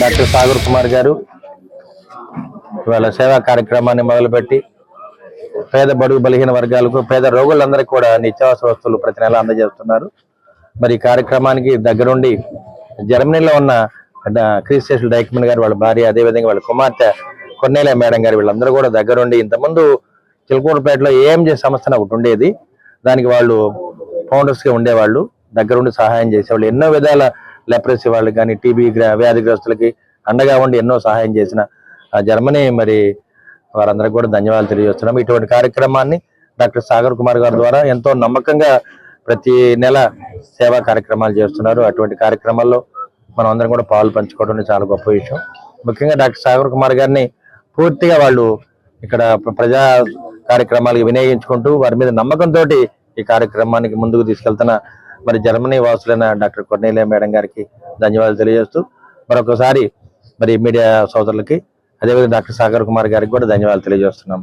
Doctor Sagar Kumar గారు. ఇవాళ సేవా కార్యక్రమాన్ని మొదలుపెట్టి పేద బడుగు బలహీన వర్గాలకు పేద రోగులందరికీ కూడా నిత్యావసర వస్తువులు ప్రతి నెల అందజేస్తున్నారు. మరి ఈ కార్యక్రమానికి దగ్గరుండి జర్మనీలో ఉన్న క్రీస్టేషన్ డైక్మన్ గారు వాళ్ళ భార్య అదేవిధంగా వాళ్ళ కుమార్తె కొన్నేల మేడం గారు వీళ్ళందరూ కూడా దగ్గరుండి ఇంతకుముందు చిలకూరుపేటలో ఏఎంజే సంస్థ ఒకటి ఉండేది. దానికి వాళ్ళు ఫౌండర్స్గా ఉండేవాళ్ళు దగ్గరుండి సహాయం చేసేవాళ్ళు. ఎన్నో విధాల లెప్రసీ వాళ్ళకి కానీ టీబీ వ్యాధిగ్రస్తులకి అండగా ఉండి ఎన్నో సహాయం చేసిన ఆ జర్మనీ మరి వారందరికీ కూడా ధన్యవాదాలు తెలియజేస్తున్నాం. ఇటువంటి కార్యక్రమాన్ని డాక్టర్ సాగర్ కుమార్ గారి ద్వారా ఎంతో నమ్మకంగా ప్రతి నెల సేవా కార్యక్రమాలు చేస్తున్నారు. అటువంటి కార్యక్రమాల్లో మనం అందరం కూడా పాలు పంచుకోవడం చాలా గొప్ప విషయం. ముఖ్యంగా డాక్టర్ సాగర్ కుమార్ గారిని పూర్తిగా వాళ్ళు ఇక్కడ ప్ర- ప్రజా కార్యక్రమాలకు వినియోగించుకుంటూ వారి మీద నమ్మకంతో ఈ కార్యక్రమానికి ముందుకు తీసుకెళ్తున్న మరి జర్మనీ వాసులైన డాక్టర్ కొన్నేలే మేడం గారికి ధన్యవాదాలు తెలియజేస్తూ మరొకసారి మరి మీడియా సోదరులకి అదేవిధంగా డాక్టర్ సాగర్ కుమార్ గారికి కూడా ధన్యవాదాలు తెలియజేస్తున్నాం.